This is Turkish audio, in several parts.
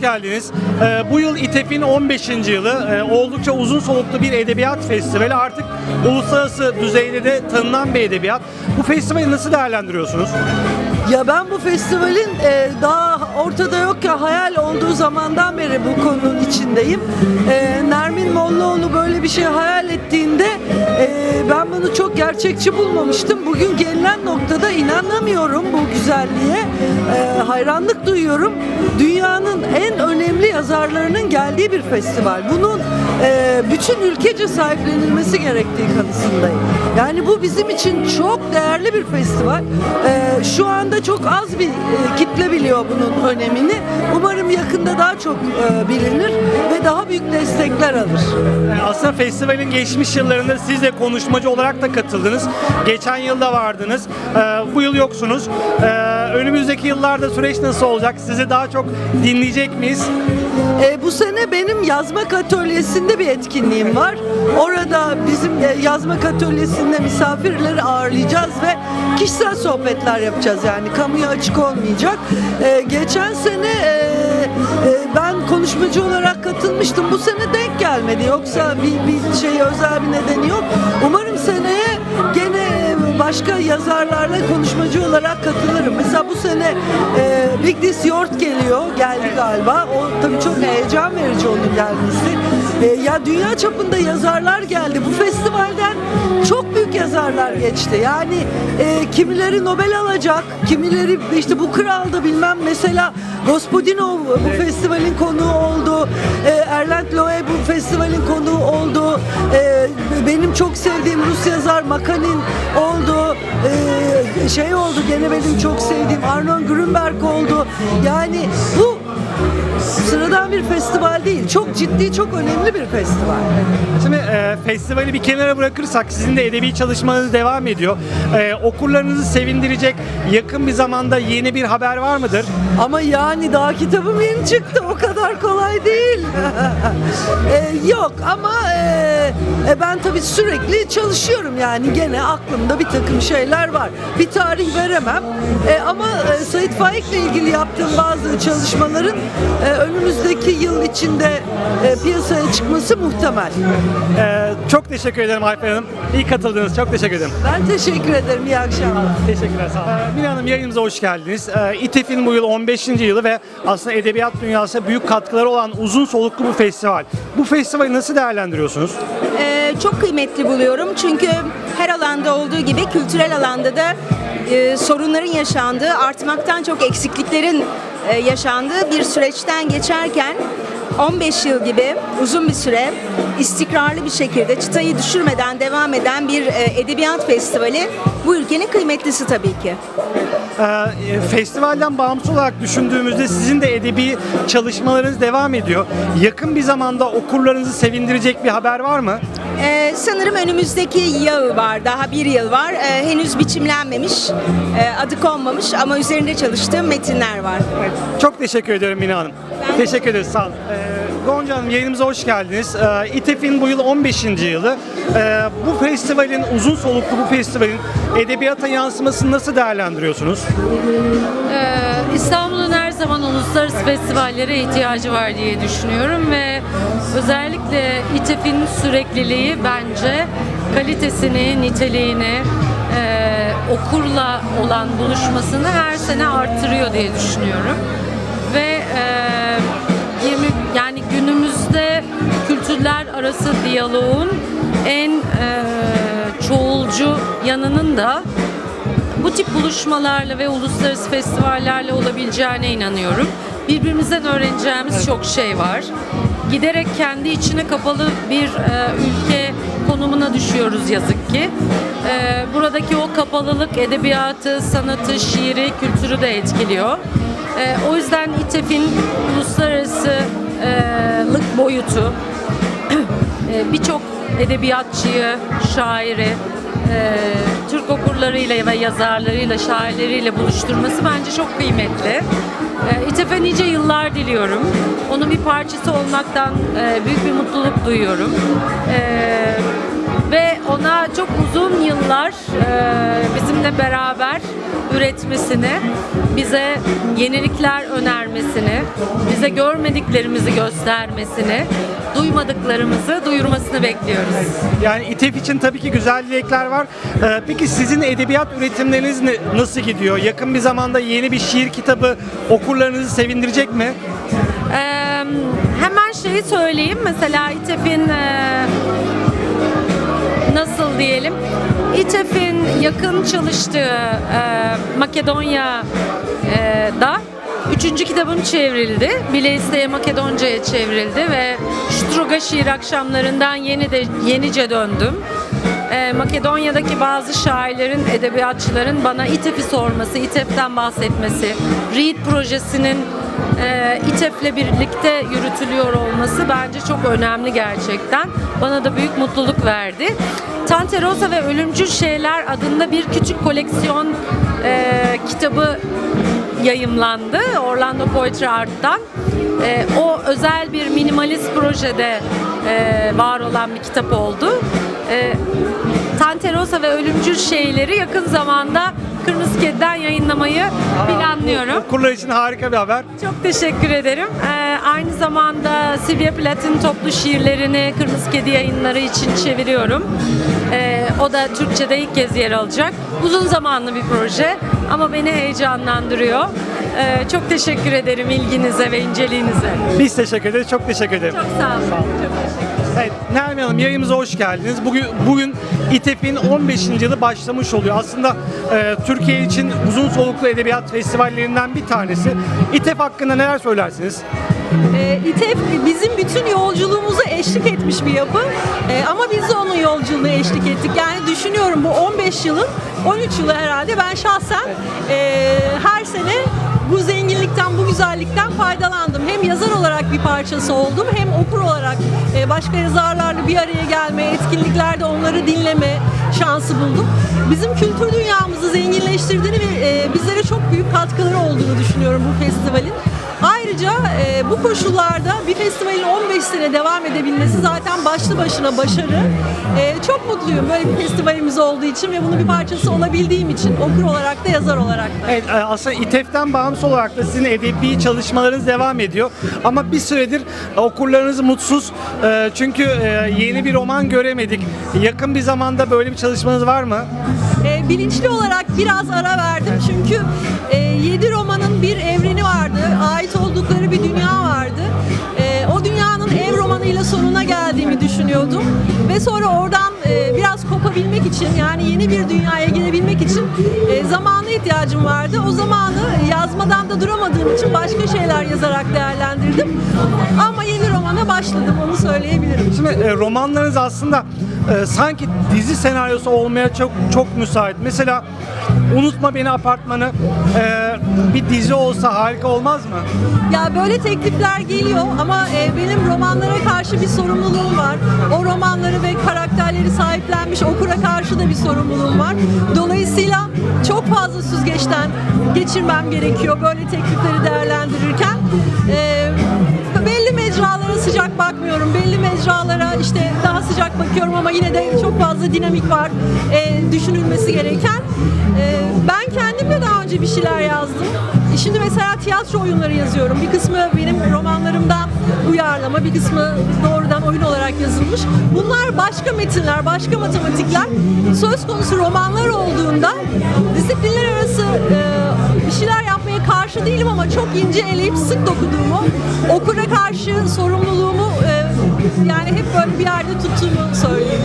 Hoş geldiniz. Ee, bu yıl İTEF'in 15. yılı Ee, oldukça uzun soluklu bir edebiyat festivali. Artık uluslararası düzeyde de tanınan bir edebiyat. Bu festivali nasıl değerlendiriyorsunuz? Ya ben bu festivalin e, daha ortada yokken hayal olduğu zamandan beri bu konunun içindeyim. E, Nermin Mollaoğlu böyle bir şey hayal ettiğinde e, ben bunu çok gerçekçi bulmamıştım. Bugün gelinen noktada inanamıyorum bu güzelliğe. E, hayranlık duyuyorum. Dünyanın en önemli yazarlarının geldiği bir festival. Bunun e, bütün ülkece sahiplenilmesi gerektiği kanısındayım. Yani bu bizim için çok değerli bir festival. E, şu anda çok az bir e, kitle biliyor bunun önemini. Umarım yakında daha çok e, bilinir ve daha büyük destekler alır. Ee, aslında festivalin geçmiş yıllarında siz de konuşmacı olarak da katıldınız. Geçen yılda vardınız. Ee, bu yıl yoksunuz. Ee, önümüzdeki yıllarda süreç nasıl olacak? Sizi daha çok dinleyecek miyiz? E, bu sene benim yazmak atölyesinde bir etkinliğim var. Orada bizim e, yazmak atölyesinde misafirleri ağırlayacağız ve kişisel sohbetler yapacağız yani kamuya açık olmayacak. E, geçen sene e, e, ben konuşmacı olarak katılmıştım. Bu sene denk gelmedi. Yoksa bir, bir şey özel bir nedeni yok. Umarım seneye gene başka yazarlarla konuşmacı olarak katılırım. Mesela bu sene e, Big Dis Yort geliyor, geldi galiba. O tabii çok heyecan verici onun gelmesi. E, ya dünya çapında yazarlar geldi. Bu festivalden çok büyük yazarlar geçti. Yani e, kimileri Nobel alacak, kimileri işte bu kraldı bilmem mesela Gospodinov bu festivalin konuğu oldu. E, Erland Loe bu festivalin konuğu oldu. E, benim çok sevdiğim Rus yazar Makanin oldu. E, şey oldu gene benim çok sevdiğim Arnon Grünberg oldu. Yani bu sıradan bir festival değil. Çok ciddi, çok önemli bir festival. Şimdi e, festivali bir kenara bırakırsak sizin de edebi çalışmanız devam ediyor. E, okurlarınızı sevindirecek yakın bir zamanda yeni bir haber var mıdır? Ama yani daha kitabım yeni çıktı. O kadar kolay değil. E, yok ama e, ben tabii sürekli çalışıyorum yani gene aklımda bir takım şeyler var. Bir tarih veremem. E, ama e, Sait Faik'le ilgili yaptığım bazı çalışmaların e, önümüzdeki yıl içinde e, piyasaya çıkması muhtemel. E, çok teşekkür ederim Ayfer Hanım. İyi katıldınız. Çok teşekkür ederim. Ben teşekkür ederim. İyi akşamlar. Teşekkürler. Sağ olun. Ee, Mine Hanım yayınımıza hoş geldiniz. Ee, İTEF'in bu yıl 15. yılı ve aslında edebiyat dünyasına büyük katkıları olan uzun soluklu bu festival. Bu festivali nasıl değerlendiriyorsunuz? Çok kıymetli buluyorum çünkü her alanda olduğu gibi kültürel alanda da e, sorunların yaşandığı, artmaktan çok eksikliklerin e, yaşandığı bir süreçten geçerken 15 yıl gibi uzun bir süre istikrarlı bir şekilde çıtayı düşürmeden devam eden bir e, edebiyat festivali bu ülkenin kıymetlisi tabii ki. Ee, festivalden bağımsız olarak düşündüğümüzde sizin de edebi çalışmalarınız devam ediyor. Yakın bir zamanda okurlarınızı sevindirecek bir haber var mı? Ee, sanırım önümüzdeki yıl var, daha bir yıl var. Ee, henüz biçimlenmemiş, e, adı konmamış ama üzerinde çalıştığım metinler var. Çok teşekkür ederim Mine Hanım. Teşekkür ederiz. Sağ olun. Ee, Gonca Hanım yayınımıza hoş geldiniz. Ee, İTEF'in bu yıl 15. yılı. Ee, bu festivalin, uzun soluklu bu festivalin edebiyata yansımasını nasıl değerlendiriyorsunuz? Ee, İstanbul'un zaman uluslararası festivallere ihtiyacı var diye düşünüyorum ve özellikle İTEF'in sürekliliği bence kalitesini, niteliğini, e, okurla olan buluşmasını her sene arttırıyor diye düşünüyorum. Ve e, 20 yani günümüzde kültürler arası diyaloğun en e, çoğulcu yanının da bu tip buluşmalarla ve uluslararası festivallerle olabileceğine inanıyorum. Birbirimizden öğreneceğimiz çok şey var. Giderek kendi içine kapalı bir e, ülke konumuna düşüyoruz yazık ki. E, buradaki o kapalılık edebiyatı, sanatı, şiiri, kültürü de etkiliyor. E, o yüzden İTEF'in uluslararasılık boyutu e, birçok edebiyatçıyı, şairi, e, Türk okurlarıyla ve yazarlarıyla, şairleriyle buluşturması bence çok kıymetli. E, İTEF'e nice yıllar diliyorum. Onun bir parçası olmaktan e, büyük bir mutluluk duyuyorum. E, ve ona çok uzun yıllar e, bizimle beraber üretmesini, bize yenilikler önermesini, bize görmediklerimizi göstermesini, duymadıklarımızı duyurmasını bekliyoruz. Yani İTEF için tabii ki güzel dilekler var. Ee, peki sizin edebiyat üretimleriniz nasıl gidiyor? Yakın bir zamanda yeni bir şiir kitabı okurlarınızı sevindirecek mi? Ee, hemen şeyi söyleyeyim. Mesela İTEF'in e, nasıl diyelim? İTEF'in yakın çalıştığı e, Makedonya'da üçüncü kitabım çevrildi. Bile isteye Makedonca'ya çevrildi ve Struga şiir akşamlarından yeni de yenice döndüm. Ee, Makedonya'daki bazı şairlerin, edebiyatçıların bana İTEF'i sorması, İTEF'ten bahsetmesi, Read projesinin e, İTEF'le birlikte yürütülüyor olması bence çok önemli gerçekten. Bana da büyük mutluluk verdi. Tante Rosa ve Ölümcül Şeyler adında bir küçük koleksiyon e, kitabı yayımlandı Orlando Poetry Art'tan. E, o özel bir minimalist projede e, var olan bir kitap oldu. E, Tante Rosa ve Ölümcül Şeyleri yakın zamanda Kırmızı Kedi'den yayınlamayı planlıyorum. Okurlar için harika bir haber. Çok teşekkür ederim. Ee, aynı zamanda Sylvia Plath'ın toplu şiirlerini Kırmızı Kedi yayınları için çeviriyorum. Ee, o da Türkçe'de ilk kez yer alacak. Uzun zamanlı bir proje ama beni heyecanlandırıyor. Ee, çok teşekkür ederim ilginize ve inceliğinize. Biz teşekkür ederiz. Çok teşekkür ederim. Çok sağ olun. Çok teşekkür Evet, Nermin Hanım yayınımıza hoş geldiniz. Bugün bugün İTEF'in 15. yılı başlamış oluyor. Aslında e, Türkiye için uzun soluklu edebiyat festivallerinden bir tanesi. İTEF hakkında neler söylersiniz? E, İTEF bizim bütün yolculuğumuza eşlik etmiş bir yapı E, ama biz de onun yolculuğuna eşlik ettik. Yani düşünüyorum bu 15 yılın 13 yılı herhalde ben şahsen e, her sene bu zenginlikten, bu güzellikten faydalandım. Hem yazar olarak bir parçası oldum hem okur olarak e, başka yazarlarla bir araya gelme, etkinliklerde onları dinleme şansı buldum. Bizim kültür dünyamızı zenginleştirdiğini ve e, bizlere çok büyük katkıları olduğunu düşünüyorum bu festivalin. Ayrıca bu koşullarda bir festivalin 15 sene devam edebilmesi zaten başlı başına başarı. E, çok mutluyum böyle bir festivalimiz olduğu için ve bunun bir parçası olabildiğim için okur olarak da yazar olarak da. Evet, e, aslında İTEF'ten bağımsız olarak da sizin edebi çalışmalarınız devam ediyor. Ama bir süredir okurlarınız mutsuz. E, Çünkü e, yeni bir roman göremedik. Yakın bir zamanda böyle bir çalışmanız var mı? Bilinçli olarak biraz ara verdim çünkü e, 7 romanın bir evreni ait oldukları bir dünya vardı. E, o dünyanın ev romanıyla sonuna geldiğimi düşünüyordum ve sonra oradan e, biraz kopabilmek için yani yeni bir dünyaya girebilmek için e, zamana ihtiyacım vardı. O zamanı yazmadan da duramadığım için başka şeyler yazarak değerlendirdim. Ama yeni romana başladım onu söyleyebilirim. Şimdi e, romanlarınız aslında e, sanki dizi senaryosu olmaya çok çok müsait. Mesela Unutma Beni Apartmanı e, bir dizi olsa harika olmaz mı? Ya böyle teklifler geliyor ama e, benim romanlara karşı bir sorumluluğum var. O romanları ve karakterleri sahiplenmiş okura karşı da bir sorumluluğum var. Dolayısıyla çok fazla süzgeçten geçirmem gerekiyor böyle teklifleri değerlendirirken. E, belli mecralara sıcak bakmıyorum. Belli mecralara işte daha sıcak bakıyorum ama yine de çok fazla dinamik var e, düşünülmesi gereken. E, önce bir şeyler yazdım. Şimdi mesela tiyatro oyunları yazıyorum. Bir kısmı benim romanlarımdan uyarlama, bir kısmı doğrudan oyun olarak yazılmış. Bunlar başka metinler, başka matematikler. Söz konusu romanlar olduğunda disiplinler arası e, bir şeyler yapmaya karşı değilim ama çok ince eleyip sık dokuduğumu, okura karşı sorumluluğumu e, yani hep böyle bir yerde tuttuğumu söyleyeyim.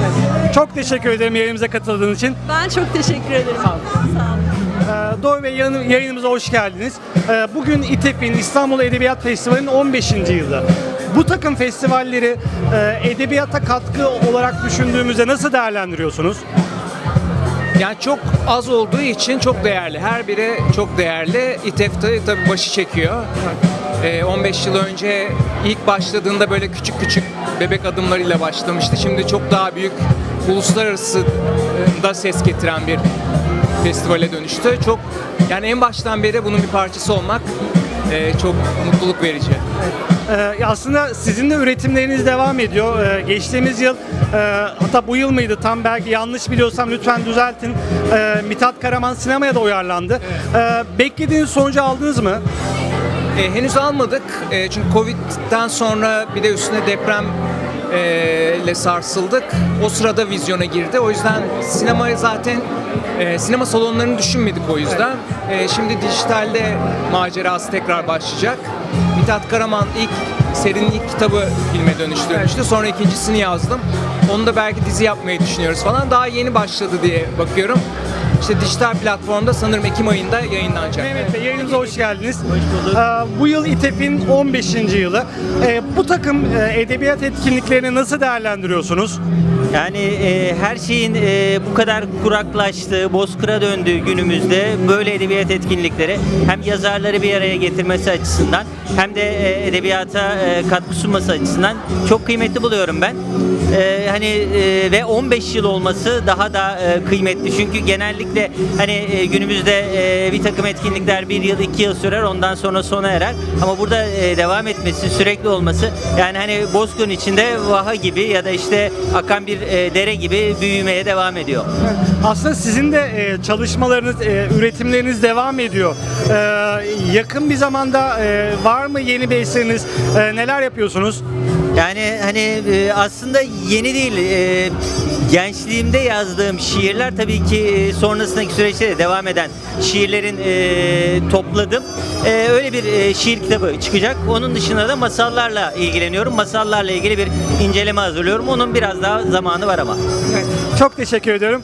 Çok teşekkür ederim yayınımıza katıldığınız için. Ben çok teşekkür ederim. Sağ olun. Sağ olun. Ee, Bey yayın- yayınımıza hoş geldiniz. Ee, Bugün İTEF'in İstanbul Edebiyat Festivali'nin 15. yılı. Bu takım festivalleri e, edebiyata katkı olarak düşündüğümüzde nasıl değerlendiriyorsunuz? Yani çok az olduğu için çok değerli. Her biri çok değerli. İTEF'te tabii başı çekiyor. Ee, 15 yıl önce ilk başladığında böyle küçük küçük bebek adımlarıyla başlamıştı. Şimdi çok daha büyük uluslararası e, da ses getiren bir festivale dönüştü. Çok yani en baştan beri bunun bir parçası olmak e, çok mutluluk verici. Ee, aslında sizin de üretimleriniz devam ediyor. Ee, geçtiğimiz yıl, e, hatta bu yıl mıydı tam belki yanlış biliyorsam lütfen düzeltin. Ee, Mithat Karaman sinemaya da uyarlandı. Ee, beklediğiniz sonucu aldınız mı? E, henüz almadık E, çünkü Covid'den sonra bir de üstüne deprem e, ile sarsıldık. O sırada vizyona girdi. O yüzden sinemaya zaten e, sinema salonlarını düşünmedik o yüzden. E, şimdi dijitalde macerası tekrar başlayacak. Mithat Karaman ilk serinin ilk kitabı filme dönüştürmüştü. Sonra ikincisini yazdım. Onu da belki dizi yapmayı düşünüyoruz falan. Daha yeni başladı diye bakıyorum. İşte dijital platformda sanırım Ekim ayında yayınlanacak. Mehmet Bey yayınımıza hoş geldiniz. Ee, bu yıl İTEF'in 15. yılı. Ee, bu takım e, edebiyat etkinliklerini nasıl değerlendiriyorsunuz? Yani e, her şeyin e, bu kadar kuraklaştığı, bozkıra döndüğü günümüzde böyle edebiyat etkinlikleri hem yazarları bir araya getirmesi açısından hem de e, edebiyata e, katkı sunması açısından çok kıymetli buluyorum ben. E, hani e, ve 15 yıl olması daha da e, kıymetli çünkü genellikle hani e, günümüzde e, bir takım etkinlikler bir yıl iki yıl sürer ondan sonra sona erer ama burada e, devam etmesi sürekli olması yani hani Bozkır'ın içinde vaha gibi ya da işte akan bir e, dere gibi büyümeye devam ediyor. Aslında sizin de e, çalışmalarınız, e, üretimleriniz devam ediyor. Ee, yakın bir zamanda e, var mı yeni bir eseriniz? E, neler yapıyorsunuz? Yani hani e, aslında yeni değil. e, gençliğimde yazdığım şiirler tabii ki e, sonrasındaki süreçte de devam eden şiirlerin e, topladım. E, öyle bir e, şiir kitabı çıkacak. Onun dışında da masallarla ilgileniyorum. Masallarla ilgili bir inceleme hazırlıyorum. Onun biraz daha zamanı var ama. Çok teşekkür ediyorum.